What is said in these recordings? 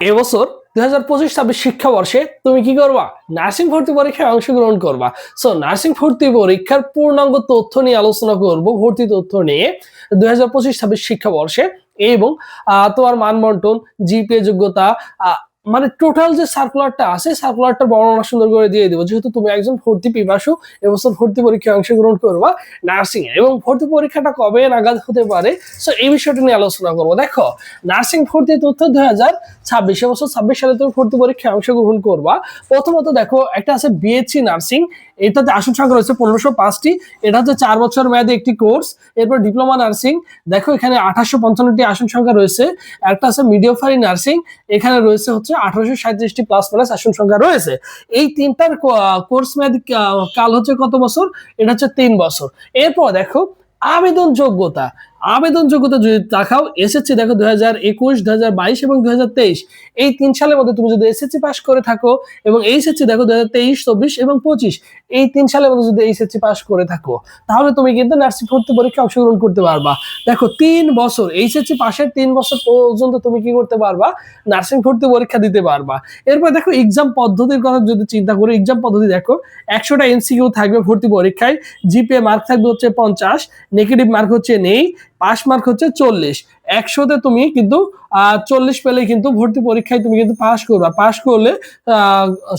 এবছর দু হাজার পঁচিশ ছাব্বিশ শিক্ষাবর্ষে তুমি কি করবা? নার্সিং ভর্তি পরীক্ষায় অংশগ্রহণ করবা। সো নার্সিং ভর্তি পরীক্ষার পূর্ণাঙ্গ তথ্য নিয়ে আলোচনা করব, ভর্তি তথ্য নিয়ে দু হাজার পঁচিশ ছাব্বিশ শিক্ষাবর্ষে এবং তোমার মানবন্টন জিপিএ যোগ্যতা মানে টোটাল যে সার্কুলারটা আছে সার্কুলারটা বর্ণনা সুন্দর করে দিয়ে দেবো। যেহেতু তুমি একজন ভর্তি পিপাসু এবছর ভর্তি পরীক্ষায় অংশগ্রহণ করবা নার্সিং এ এবং ভর্তি পরীক্ষাটা কবে নাগাদ হতে পারে? সো এই বিষয়টা নিয়ে আলোচনা করব। দেখো নার্সিং ভর্তি তথ্য দুই হাজার ছাব্বিশ এবছর ছাব্বিশ সালে তুমি ভর্তি পরীক্ষায় অংশগ্রহণ করবা। প্রথমত দেখো, একটা আছে বিএসসি নার্সিং এটাতে আসন সংখ্যা রয়েছে পনেরোশো পাঁচটি। এটা হচ্ছে চার বছর মেয়াদে একটি কোর্স। এরপর ডিপ্লোমা নার্সিং। দেখো এখানে আঠাশশো পঞ্চান্নটি আসন সংখ্যা রয়েছে। একটা আছে মিডিওফারি নার্সিং। এখানে রয়েছে হচ্ছে আঠারোশো সাঁত্রিশটি প্লাস মাইনাস আসন সংখ্যা রয়েছে। এই তিনটার কোর্স মেয়াদ কাল হচ্ছে কত বছর? এটা হচ্ছে তিন বছর। এরপর দেখো আবেদন যোগ্যতা আবেদন যোগ্যতা যদি দেখাও, এসএসসি দেখো দুই হাজার একুশ দুই হাজার বাইশ এবং দুই হাজার তেইশ। এই তিন সালের মধ্যে তুমি যদি এসএসসি পাস করে থাকো এবং এইচএসসি দেখো দুই হাজার তেইশ, চব্বিশ এবং পঁচিশ, এই তিন সালের মধ্যে যদি এইচএসসি পাস করে থাকো, তাহলে তুমি কিন্তু নার্সিং ভর্তি পরীক্ষা অংশগ্রহণ করতে পারবা। দেখো, তিন বছর, এইচএসসি পাশের তিন বছর পর্যন্ত তুমি কি করতে পারবা? নার্সিং ভর্তি পরীক্ষা দিতে পারবা। এরপর দেখো এক্সাম পদ্ধতির কথা যদি চিন্তা করি এক্সাম পদ্ধতি দেখো, একশোটা এনসিকিউ থাকবে ভর্তি পরীক্ষায়, জিপিএ মার্ক থাকবে হচ্ছে পঞ্চাশ নেগেটিভ মার্ক হচ্ছে নেই পাস মার্ক হচ্ছে চল্লিশ। একশোতে তুমি কিন্তু চল্লিশ পেলে কিন্তু ভর্তি পরীক্ষায় তুমি কিন্তু পাস করবা। পাস করলে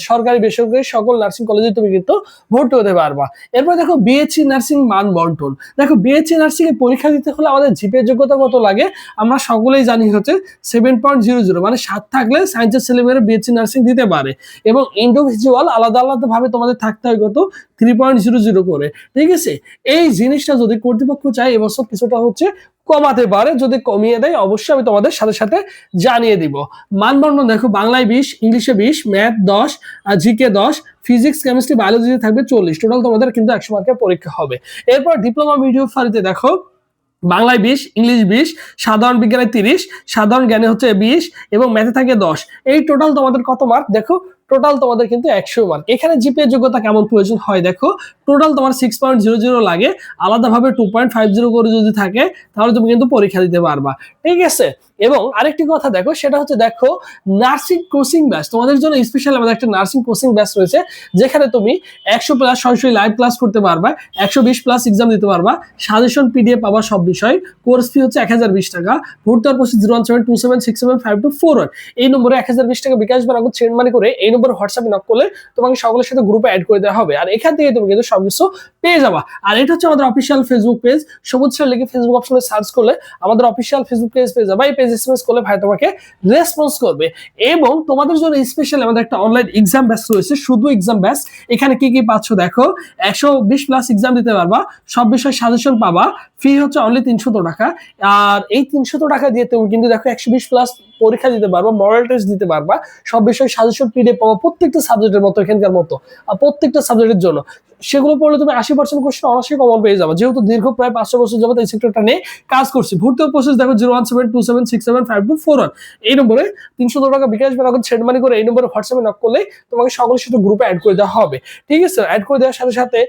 সরকারি, বেসরকারি সকল নার্সিং কলেজে তুমি কিন্তু ভর্তি হতে পারবা। এরপর দেখো বিএসসি নার্সিং মান বন্টন। দেখো বিএসসি নার্সিং এর পরীক্ষা দিতে হলে আমাদের জিপে যোগ্যতা কত লাগে? আমরা সকলেই জানি হচ্ছে সেভেন পয়েন্ট জিরো জিরো মানে সাত থাকলে সায়েন্সের ছেলেমেয়েরা বিএসসি নার্সিং দিতে পারে। এবং ইন্ডিভিজুয়াল আলাদা আলাদা ভাবে তোমাদের থাকতে হয় কত? থ্রি পয়েন্ট জিরো জিরো করে। ঠিক আছে? এই জিনিসটা যদি কর্তৃপক্ষ চায় এবছর কিছুটা হচ্ছে কমাতে পারে, যদি কমিয়ে দেয়, অবশ্যই আমি তোমাদের সাথে সাথে জানিয়ে দিব। মানবন্ধন দেখো, বাংলায় বিশ, ইংলিশে বিশ, ম্যাথ দশ, আর জিকে দশ, ফিজিক্স, কেমিস্ট্রি বায়োলজিতে থাকবে চল্লিশ। টোটাল তোমাদের কিন্তু একশো মার্কের পরীক্ষা হবে। এরপর ডিপ্লোমা ভিডিও ফারিতে দেখো, বাংলায় বিশ, ইংলিশ বিশ, সাধারণ বিজ্ঞানে তিরিশ, সাধারণ জ্ঞানে হচ্ছে বিশ, এবং ম্যাথে থাকে দশ। এই টোটাল তোমাদের কত মার্ক দেখো টোটাল তোমাদের কিন্তু একশো মার্ক এখানে জিপিএ যোগ্যতা কেমন প্রয়োজন? হয় দেখো টোটাল তোমার সিক্স পয়েন্ট জিরো জিরো লাগে, আলাদাভাবে টু পয়েন্ট ফাইভ জিরো করে যদি থাকে, তাহলে তুমি কিন্তু পরীক্ষা দিতে পারবা। ঠিক আছে? এবং আরেকটি কথা দেখো, সেটা হচ্ছে দেখো নার্সিং কোচিং ব্যাচ তোমাদের জন্য স্পেশাল আমাদের একটা নার্সিং কোচিং ব্যাচ রয়েছে, যেখানে তুমি একশো প্লাস সরাসরি লাইভ ক্লাস করতে পারবা, একশো বিশ প্লাস এক্সাম দিতে পারবা সাজেশন পিডিএফ পাবা সব বিষয় কোর্স ফি হচ্ছে এক হাজার বিশ টাকা, ভর্তি হওয়ার পর zero one seven two seven six seven five two four one এই নম্বরে এক হাজার বিশ টাকা বিকাশ বা সেন্ড মানি করে এই নম্বরে হোয়াটসঅ্যাপে নক করলে তোমাকে সকলের সাথে গ্রুপে অ্যাড করে দেওয়া হবে। আর এখান থেকে তুমি কিন্তু সবকিছু পেয়ে যাবা। আর এটা হচ্ছে আমাদের official Facebook page Sabuj sir লিখে ফেসবুক অপশনে সার্চ করলে আমাদের অফিসিয়াল ফেসবুক পেজ পেয়ে যাবা। এই পেজ এসএমএস করলে ভাই তোমাকে রেসপন্স করবে। এবং তোমাদের জন্য স্পেশাল আমাদের একটা অনলাইন এক্সাম ব্যাচ রয়েছে। শুধু এক্সাম ব্যাচ এখানে কি কি পাচ্ছ দেখো? একশো বিশ প্লাস এক্সাম দিতে পারবা। সব বিষয়ে সাজেশন পাবা। ফি হচ্ছে অনলি তিনশত টাকা। আর এই তিনশত টাকা দিয়ে তুমি কিন্তু দেখো একশো বিশ প্লাস পরীক্ষা দিতে পারবা মডেল টেস্ট দিতে পারবা। সব বিষয়ে সাজেশন পিডিএফ প্রত্যেকটা সাবজেক্টের মতো, এখানকার মতো, আর প্রত্যেকটা সাবজেক্টের জন্য। সেগুলো পড়লে তুমি আশি পার্সেন্ট কোশ্চেন অবশ্যই কমন পেয়ে যাবে। যেহেতু দীর্ঘ প্রায় পাঁচশো বছর যাবত এই সেক্টরটা নিয়ে কাজ করছি। ভর্তি প্রসেস দেখো zero one seven two seven six seven five two four one এই নম্বরে তিনশো টাকা বিকাশ বা নগদ সেন্ড মানি করে এই নম্বরে হোয়াটসঅ্যাপে নক করলে তোমাকে সকলের সাথে গ্রুপে অ্যাড করে দেওয়া হবে। ঠিক আছে? অ্যাড করে দেওয়ার সাথে সাথে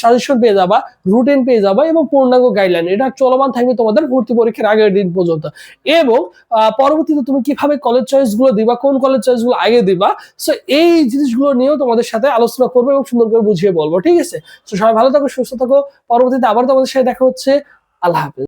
সাজেশন পেয়ে যাবা রুটিন পেয়ে যাবা এবং পূর্ণাঙ্গ গাইডলাইন এটা চলমান থাকবে তোমাদের ভর্তি পরীক্ষার আগের দিন পর্যন্ত। এবং পরবর্তীতে তুমি কীভাবে কলেজ চয়েসগুলো দিবা, কোন কলেজ চয়েসগুলো আগে দিবা সো এই জিনিসগুলো নিয়েও তোমাদের সাথে আলোচনা করব এবং সুন্দর করে বুঝিয়ে বলব, ঠিক আছে? তো সবাই ভালো থাকো, সুস্থ থাকো। পরবর্তীতে আবার তোমাদের সাথে দেখা হচ্ছে। আল্লাহ হাফেজ।